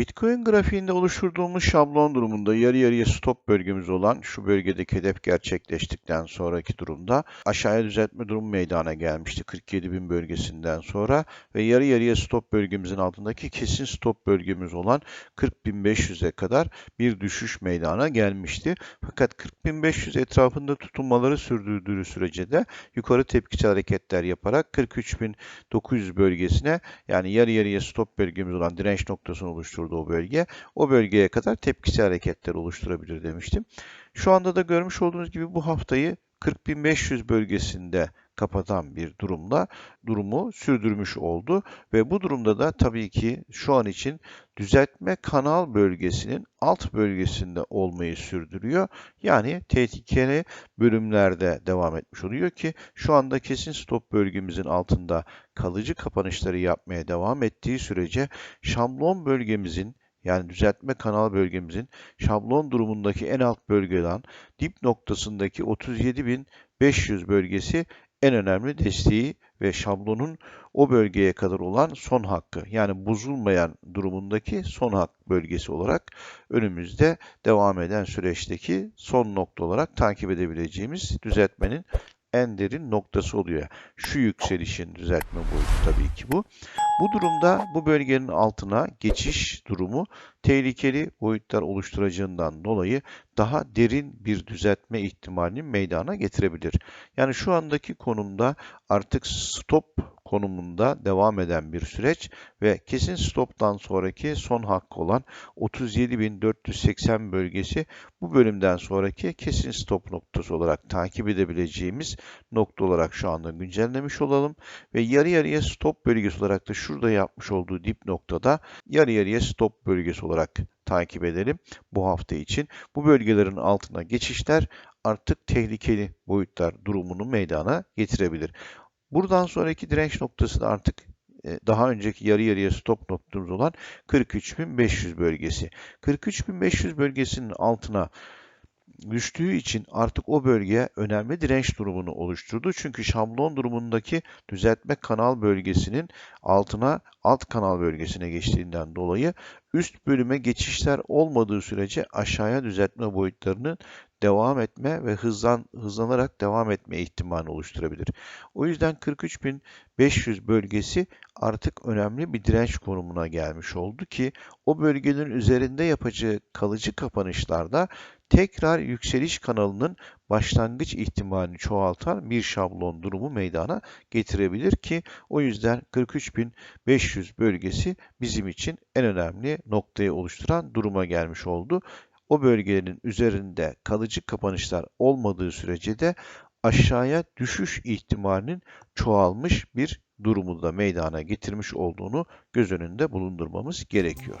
Bitcoin grafiğinde oluşturduğumuz şablon durumunda yarı yarıya stop bölgemiz olan şu bölgedeki hedef gerçekleştikten sonraki durumda aşağıya düzeltme durumu meydana gelmişti 47.000 bölgesinden sonra ve yarı yarıya stop bölgemizin altındaki kesin stop bölgemiz olan 40.500'e kadar bir düşüş meydana gelmişti. Fakat 40.500 etrafında tutunmaları sürdürdüğü sürece de yukarı tepkisel hareketler yaparak 43.900 bölgesine yani yarı yarıya stop bölgemiz olan direnç noktasını oluşturdu o bölge. O bölgeye kadar tepkisel hareketler oluşturabilir demiştim. Şu anda da görmüş olduğunuz gibi bu haftayı 40.500 bölgesinde kapatan bir durumla durumu sürdürmüş oldu ve bu durumda da tabii ki şu an için düzeltme kanal bölgesinin alt bölgesinde olmayı sürdürüyor. Yani tehlikeli bölümlerde devam etmiş oluyor ki şu anda kesin stop bölgemizin altında kalıcı kapanışları yapmaya devam ettiği sürece şablon bölgemizin yani düzeltme kanal bölgemizin şablon durumundaki en alt bölgeden dip noktasındaki 37.500 bölgesi en önemli desteği ve şablonun o bölgeye kadar olan son hakkı yani bozulmayan durumundaki son hak bölgesi olarak önümüzde devam eden süreçteki son nokta olarak takip edebileceğimiz düzeltmenin en derin noktası oluyor. Şu yükselişin düzeltme boyutu tabii ki bu. Bu durumda bu bölgenin altına geçiş durumu tehlikeli boyutlar oluşturacağından dolayı daha derin bir düzeltme ihtimalini meydana getirebilir. Yani şu andaki konumda artık stop konumunda devam eden bir süreç ve kesin stoptan sonraki son hakkı olan 37.480 bölgesi bu bölümden sonraki kesin stop noktası olarak takip edebileceğimiz nokta olarak şu anda güncellemiş olalım ve yarı yarıya stop bölgesi olarak da şurada yapmış olduğu dip noktada yarı yarıya stop bölgesi olarak takip edelim bu hafta için. Bu bölgelerin altına geçişler artık tehlikeli boyutlar durumunu meydana getirebilir. Buradan sonraki direnç noktası da artık e, daha önceki yarı yarıya stop noktamız olan 43.500 bölgesi. 43.500 bölgesinin altına düştüğü için artık o bölgeye önemli direnç durumunu oluşturdu. Çünkü şablon durumundaki düzeltme kanal bölgesinin altına alt kanal bölgesine geçtiğinden dolayı üst bölüme geçişler olmadığı sürece aşağıya düzeltme boyutlarının devam etme ve hızlan, hızlanarak devam etme ihtimali oluşturabilir. O yüzden 43.500 bölgesi artık önemli bir direnç konumuna gelmiş oldu ki o bölgenin üzerinde yapacağı kalıcı kapanışlarda tekrar yükseliş kanalının başlangıç ihtimalini çoğaltan bir şablon durumu meydana getirebilir ki o yüzden 43.500 bölgesi bizim için en önemli noktayı oluşturan duruma gelmiş oldu. O bölgenin üzerinde kalıcı kapanışlar olmadığı sürece de aşağıya düşüş ihtimalinin çoğalmış bir durumu da meydana getirmiş olduğunu göz önünde bulundurmamız gerekiyor.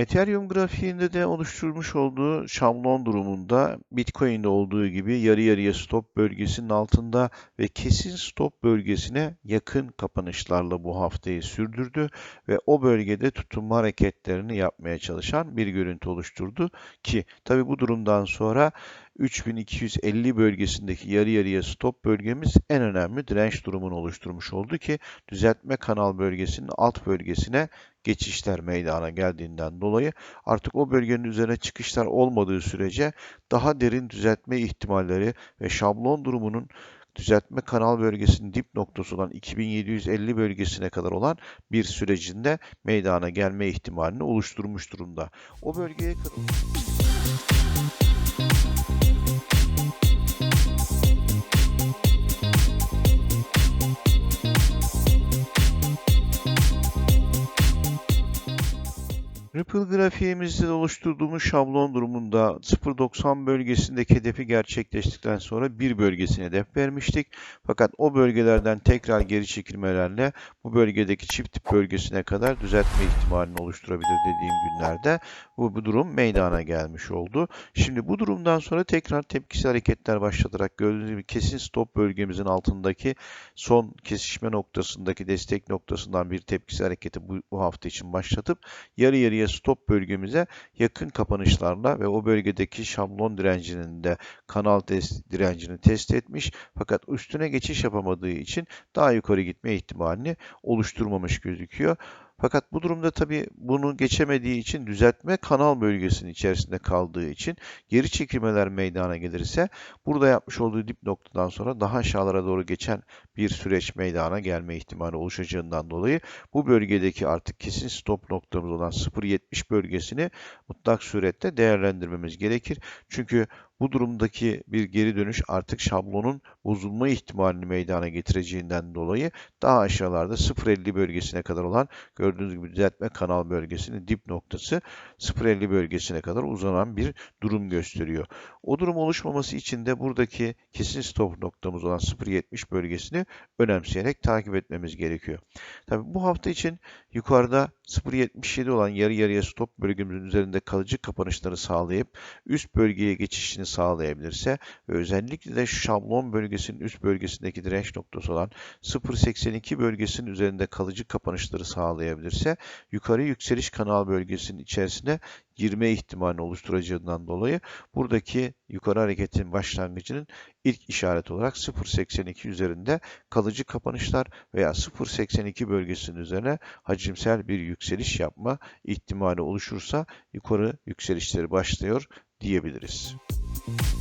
Ethereum grafiğinde de oluşturmuş olduğu şablon durumunda Bitcoin'de olduğu gibi yarı yarıya stop bölgesinin altında ve kesin stop bölgesine yakın kapanışlarla bu haftayı sürdürdü ve o bölgede tutunma hareketlerini yapmaya çalışan bir görüntü oluşturdu ki tabi bu durumdan sonra 3250 bölgesindeki yarı yarıya stop bölgemiz en önemli direnç durumunu oluşturmuş oldu ki düzeltme kanal bölgesinin alt bölgesine geçişler meydana geldiğinden dolayı artık o bölgenin üzerine çıkışlar olmadığı sürece daha derin düzeltme ihtimalleri ve şablon durumunun düzeltme kanal bölgesinin dip noktası olan 2750 bölgesine kadar olan bir sürecinde meydana gelme ihtimalini oluşturmuş durumda. O bölgeye kadar... Ripple grafiğimizde oluşturduğumuz şablon durumunda 0.90 bölgesindeki hedefi gerçekleştikten sonra bir bölgesine hedef vermiştik. Fakat o bölgelerden tekrar geri çekilmelerle bu bölgedeki çift tip bölgesine kadar düzeltme ihtimalini oluşturabilir dediğim günlerde bu, bu durum meydana gelmiş oldu. Şimdi bu durumdan sonra tekrar tepkisi hareketler başlatarak gördüğünüz gibi kesin stop bölgemizin altındaki son kesişme noktasındaki destek noktasından bir tepkisi hareketi bu, bu hafta için başlatıp yarı yarıya stop bölgemize yakın kapanışlarla ve o bölgedeki şablon direncinin de kanal test, direncini test etmiş fakat üstüne geçiş yapamadığı için daha yukarı gitme ihtimalini oluşturmamış gözüküyor. Fakat bu durumda tabii bunu geçemediği için düzeltme kanal bölgesinin içerisinde kaldığı için geri çekilmeler meydana gelirse burada yapmış olduğu dip noktadan sonra daha aşağılara doğru geçen bir süreç meydana gelme ihtimali oluşacağından dolayı bu bölgedeki artık kesin stop noktamız olan 0.70 bölgesini mutlak surette değerlendirmemiz gerekir. Çünkü bu durumdaki bir geri dönüş artık şablonun bozulma ihtimalini meydana getireceğinden dolayı daha aşağılarda 0.50 bölgesine kadar olan gördüğünüz gibi düzeltme kanal bölgesinin dip noktası 0.50 bölgesine kadar uzanan bir durum gösteriyor. O durum oluşmaması için de buradaki kesin stop noktamız olan 0.70 bölgesini önemseyerek takip etmemiz gerekiyor. Tabi bu hafta için yukarıda 0.77 olan yarı yarıya stop bölgemizin üzerinde kalıcı kapanışları sağlayıp üst bölgeye geçişini sağlayabilirse ve özellikle de şablon bölgesinin üst bölgesindeki direnç noktası olan 0.82 bölgesinin üzerinde kalıcı kapanışları sağlayabilirse yukarı yükseliş kanal bölgesinin içerisine girme ihtimalini oluşturacağından dolayı buradaki yukarı hareketin başlangıcının ilk işaret olarak 0.82 üzerinde kalıcı kapanışlar veya 0.82 bölgesinin üzerine hacimsel bir yükseliş yapma ihtimali oluşursa yukarı yükselişleri başlıyor diyebiliriz. Bye.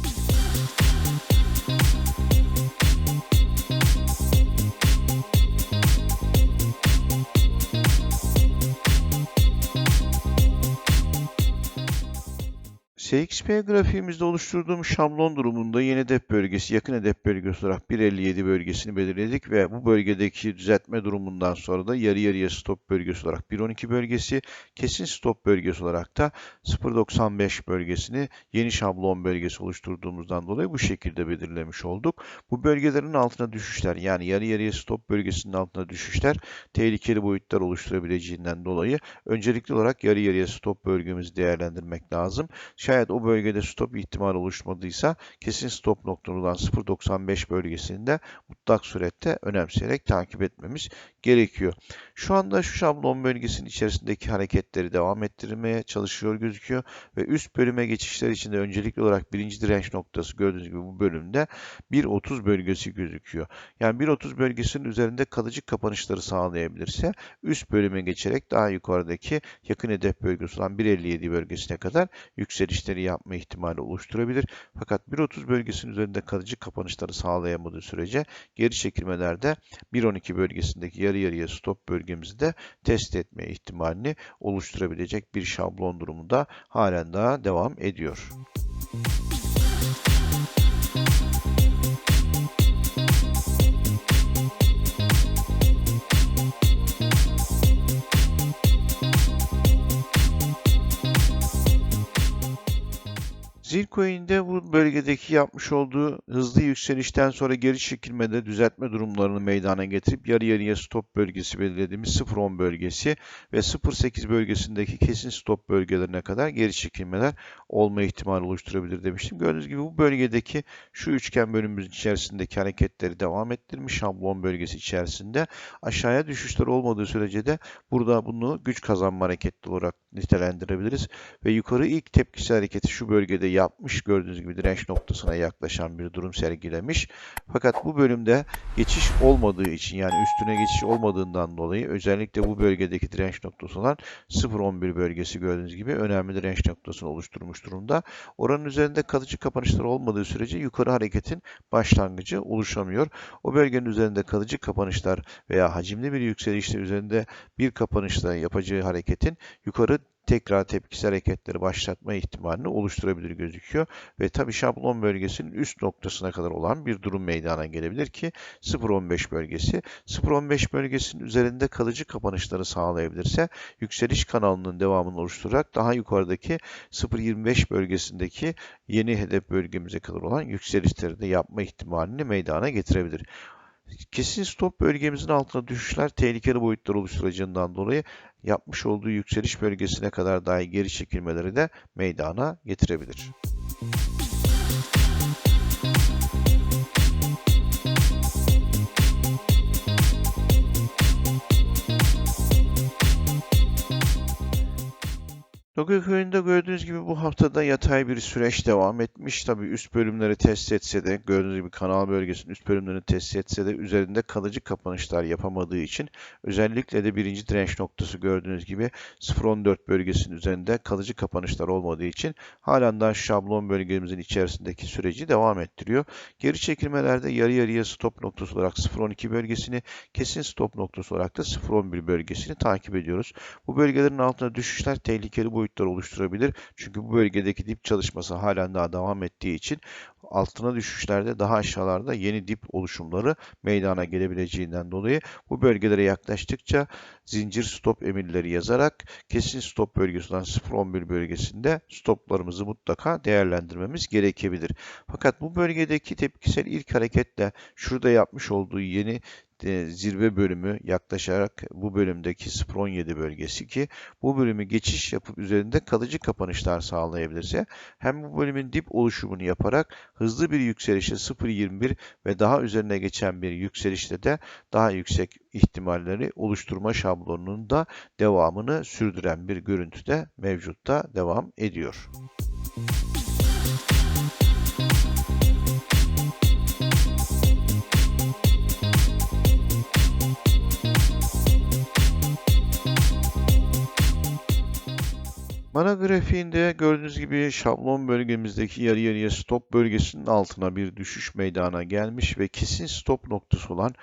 SXP grafiğimizde oluşturduğum şablon durumunda yeni hedef bölgesi, yakın hedef bölgesi olarak 1.57 bölgesini belirledik ve bu bölgedeki düzeltme durumundan sonra da yarı yarıya stop bölgesi olarak 1.12 bölgesi, kesin stop bölgesi olarak da 0.95 bölgesini yeni şablon bölgesi oluşturduğumuzdan dolayı bu şekilde belirlemiş olduk. Bu bölgelerin altına düşüşler yani yarı yarıya stop bölgesinin altına düşüşler tehlikeli boyutlar oluşturabileceğinden dolayı öncelikli olarak yarı yarıya stop bölgemizi değerlendirmek lazım. Şayet o bölgede stop ihtimali oluşmadıysa kesin stop noktamız olan 0.95 bölgesinde mutlak surette önemseyerek takip etmemiz gerekiyor. Şu anda şu şablon bölgesinin içerisindeki hareketleri devam ettirmeye çalışıyor gözüküyor ve üst bölüme geçişler için de öncelikli olarak birinci direnç noktası gördüğünüz gibi bu bölümde 1.30 bölgesi gözüküyor. Yani 1.30 bölgesinin üzerinde kalıcı kapanışları sağlayabilirse üst bölüme geçerek daha yukarıdaki yakın hedef bölgesi olan 1.57 bölgesine kadar yükselişleri yapma ihtimali oluşturabilir. Fakat 1.30 bölgesinin üzerinde kalıcı kapanışları sağlayamadığı sürece geri çekilmelerde 1.12 bölgesindeki yarı yarıya stop bölgemizi de test etme ihtimalini oluşturabilecek bir şablon durumunda halen daha devam ediyor. Zilcoin'de bu bölgedeki yapmış olduğu hızlı yükselişten sonra geri çekilmede düzeltme durumlarını meydana getirip yarı yarıya stop bölgesi belirlediğimiz 0.10 bölgesi ve 0.8 bölgesindeki kesin stop bölgelerine kadar geri çekilmeler olma ihtimali oluşturabilir demiştim. Gördüğünüz gibi bu bölgedeki şu üçgen bölümümüzün içerisindeki hareketleri devam ettirmiş şablon bölgesi içerisinde aşağıya düşüşler olmadığı sürece de burada bunu güç kazanma hareketli olarak nitelendirebiliriz ve yukarı ilk tepkisi hareketi şu bölgede yapmış. Gördüğünüz gibi direnç noktasına yaklaşan bir durum sergilemiş. Fakat bu bölümde geçiş olmadığı için yani üstüne geçiş olmadığından dolayı özellikle bu bölgedeki direnç noktası olan 0.11 bölgesi gördüğünüz gibi önemli direnç noktasını oluşturmuş durumda. Oranın üzerinde kalıcı kapanışlar olmadığı sürece yukarı hareketin başlangıcı oluşamıyor. O bölgenin üzerinde kalıcı kapanışlar veya hacimli bir yükselişle üzerinde bir kapanışla yapacağı hareketin yukarı tekrar tepkisel hareketleri başlatma ihtimalini oluşturabilir gözüküyor. Ve tabi şablon bölgesinin üst noktasına kadar olan bir durum meydana gelebilir ki 0.15 bölgesi. 0.15 bölgesinin üzerinde kalıcı kapanışları sağlayabilirse yükseliş kanalının devamını oluşturarak daha yukarıdaki 0.25 bölgesindeki yeni hedef bölgemize kadar olan yükselişleri de yapma ihtimalini meydana getirebilir. Kesin stop bölgemizin altına düşüşler tehlikeli boyutlar oluşturacağından dolayı yapmış olduğu yükseliş bölgesine kadar dahi geri çekilmeleri de meydana getirebilir. Tokyo Coin'de gördüğünüz gibi bu haftada yatay bir süreç devam etmiş. Tabii üst bölümleri test etse de gördüğünüz gibi kanal bölgesinin üst bölümlerini test etse de üzerinde kalıcı kapanışlar yapamadığı için özellikle de birinci direnç noktası gördüğünüz gibi 0.14 bölgesinin üzerinde kalıcı kapanışlar olmadığı için halen daha şablon bölgemizin içerisindeki süreci devam ettiriyor. Geri çekilmelerde yarı yarıya stop noktası olarak 0.12 bölgesini, kesin stop noktası olarak da 0.11 bölgesini takip ediyoruz. Bu bölgelerin altına düşüşler tehlikeli boyutlar oluşturabilir. Çünkü bu bölgedeki dip çalışması halen daha devam ettiği için altına düşüşlerde daha aşağılarda yeni dip oluşumları meydana gelebileceğinden dolayı bu bölgelere yaklaştıkça zincir stop emirleri yazarak kesin stop bölgesi olan 0.11 bölgesinde stoplarımızı mutlaka değerlendirmemiz gerekebilir. Fakat bu bölgedeki tepkisel ilk hareketle şurada yapmış olduğu yeni e, zirve bölümü yaklaşarak bu bölümdeki 0.17 bölgesi ki bu bölümü geçiş yapıp üzerinde kalıcı kapanışlar sağlayabilirse hem bu bölümün dip oluşumunu yaparak hızlı bir yükselişe 0.21 ve daha üzerine geçen bir yükselişte de daha yüksek ihtimalleri oluşturma şablonunun da devamını sürdüren bir görüntüde mevcutta devam ediyor. Mana grafiğinde gördüğünüz gibi şablon bölgemizdeki yarı yarıya stop bölgesinin altına bir düşüş meydana gelmiş ve kesin stop noktası olan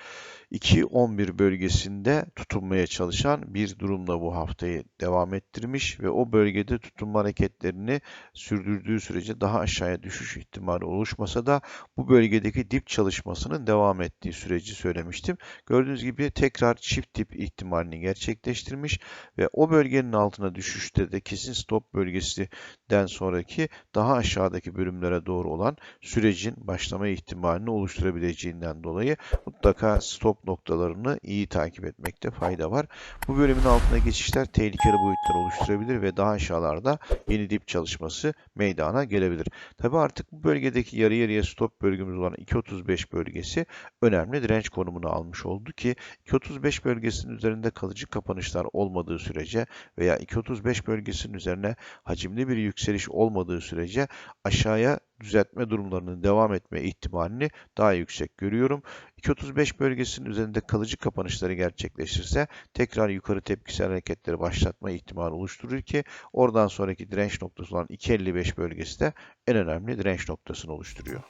2.11 bölgesinde tutunmaya çalışan bir durumla bu haftayı devam ettirmiş ve o bölgede tutunma hareketlerini sürdürdüğü sürece daha aşağıya düşüş ihtimali oluşmasa da bu bölgedeki dip çalışmasının devam ettiği süreci söylemiştim. Gördüğünüz gibi tekrar çift dip ihtimalini gerçekleştirmiş ve o bölgenin altına düşüşte de kesin stop bölgesinden sonraki daha aşağıdaki bölümlere doğru olan sürecin başlama ihtimalini oluşturabileceğinden dolayı mutlaka stop noktalarını iyi takip etmekte fayda var. Bu bölümün altına geçişler tehlikeli boyutlar oluşturabilir ve daha aşağılarda yeni dip çalışması meydana gelebilir. Tabi artık bu bölgedeki yarı yarıya stop bölgemiz olan 2.35 bölgesi önemli direnç konumunu almış oldu ki 2.35 bölgesinin üzerinde kalıcı kapanışlar olmadığı sürece veya 2.35 bölgesinin üzerine hacimli bir yükseliş olmadığı sürece aşağıya düzeltme durumlarının devam etme ihtimalini daha yüksek görüyorum. 2.35 bölgesinin üzerinde kalıcı kapanışları gerçekleşirse tekrar yukarı tepkisel hareketleri başlatma ihtimali oluşturur ki oradan sonraki direnç noktası olan 2.55 bölgesi de en önemli direnç noktasını oluşturuyor.